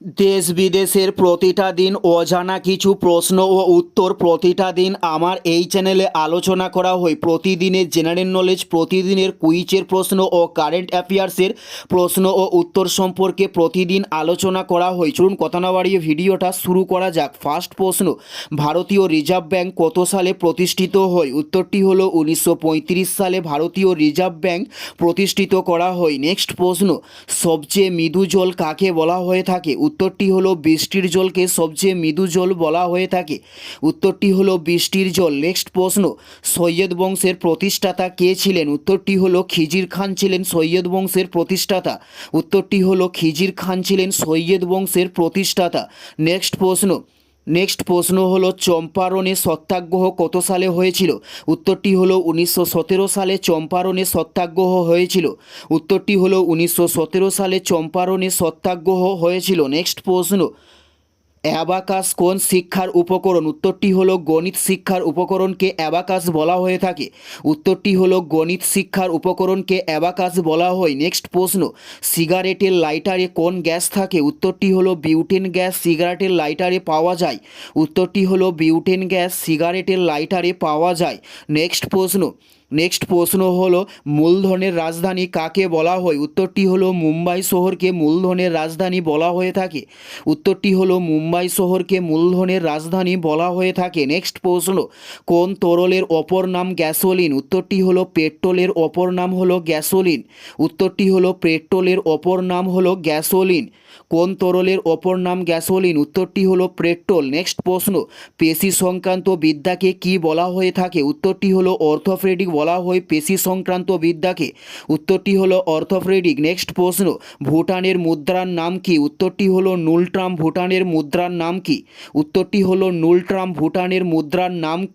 দেশ বিদেশের প্রতিটা দিন অজানা কিছু প্রশ্ন ও উত্তর প্রতিটা দিন আমার এই চ্যানেলে আলোচনা করা হয়। প্রতিদিনের জেনারেল নলেজ প্রতিদিনের কুইচের প্রশ্ন ও কারেন্ট অ্যাফেয়ার্সের প্রশ্ন ও উত্তর সম্পর্কে প্রতিদিন আলোচনা করা হয়। চলুন কথা না বাড়িয়ে ভিডিওটা শুরু করা যাক। ফার্স্ট প্রশ্ন, ভারতীয় রিজার্ভ ব্যাংক কত সালে প্রতিষ্ঠিত হয়? উত্তরটি হলো উনিশশো সালে ভারতীয় রিজার্ভ ব্যাংক প্রতিষ্ঠিত করা হয়। নেক্সট প্রশ্ন, সবচেয়ে মৃদু জল কাকে বলা হয়ে থাকে? উত্তরটি হলো বৃষ্টির জলকে সবচেয়ে মৃদু জল বলা হয়ে থাকে। উত্তরটি হলো বৃষ্টির জল। নেক্সট প্রশ্ন, সৈয়দ বংশের প্রতিষ্ঠাতা কে ছিলেন? উত্তরটি হলো খিজির খান ছিলেন সৈয়দ বংশের প্রতিষ্ঠাতা। উত্তরটি হলো খিজির খান ছিলেন সৈয়দ বংশের প্রতিষ্ঠাতা। নেক্সট প্রশ্ন নেক্সট প্রশ্ন হল, চম্পারণে সত্যাগ্রহ কত সালে হয়েছিল? উত্তরটি হলো, উনিশশো সতেরো সালে চম্পারণে সত্যাগ্রহ হয়েছিল। উত্তরটি হলো, উনিশশো সতেরো সালে চম্পারণে সত্যাগ্রহ হয়েছিল। নেক্সট প্রশ্ন অ্যাবাকাস কোন শিক্ষার উপকরণ? উত্তরটি হলো গণিত শিক্ষার উপকরণকে অ্যাবাকাস বলা হয়ে থাকে। উত্তরটি হলো গণিত শিক্ষার উপকরণকে অ্যাবাকাস বলা হয়। নেক্সট প্রশ্ন, সিগারেটের লাইটারে কোন গ্যাস থাকে? উত্তরটি হলো বিউটেন গ্যাস, সিগারেটের লাইটারে পাওয়া যায়। উত্তরটি হলো বিউটেন গ্যাস, সিগারেটের লাইটারে পাওয়া যায়। নেক্সট প্রশ্ন নেক্সট প্রশ্ন হলো, মূলধনের রাজধানী কাকে বলা হয়? উত্তরটি হলো, মুম্বাই শহরকে মূলধনের রাজধানী বলা হয়ে থাকে। উত্তরটি হলো, মুম্বাই শহরকে মূলধনের রাজধানী বলা হয়ে থাকে। নেক্সট প্রশ্ন, কোন তরলের অপর নাম গ্যাসোলিন? উত্তরটি হলো, পেট্রোলের অপর নাম হলো গ্যাসোলিন। উত্তরটি হলো, পেট্রোলের অপর নাম হলো গ্যাসোলিন। কোন তরলের অপর নাম গ্যাসোলিন? উত্তরটি হলো, পেট্রোল। নেক্সট প্রশ্ন, পেশি সংক্রান্ত বিদ্যাকে কি বলা হয়ে থাকে? উত্তরটি হলো, অর্থোপেডিক বলা হয় পেশি সংক্রান্ত বিদ্যাকে। উত্তরটি হলো অর্থোপেডিক নেক্সট প্রশ্ন, ভুটানের মুদ্রার নাম কি? উত্তরটি হলো নুলট্রাম ভুটানের মুদ্রার নাম কি? উত্তরটি হলো নুলট্রাম ভুটানের মুদ্রার নাম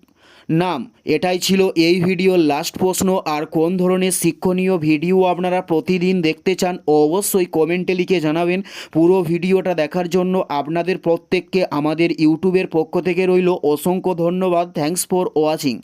নাম। এটাই ছিল এই ভিডিওর লাস্ট প্রশ্ন। আর কোন ধরনের শিক্ষণীয় ভিডিও আপনারা প্রতিদিন দেখতে চান, অবশ্যই কমেন্টে লিখে জানাবেন। পুরো ভিডিওটা দেখার জন্য আপনাদের প্রত্যেককে আমাদের ইউটিউবের পক্ষ থেকে রইল অসংখ্য ধন্যবাদ। Thanks for watching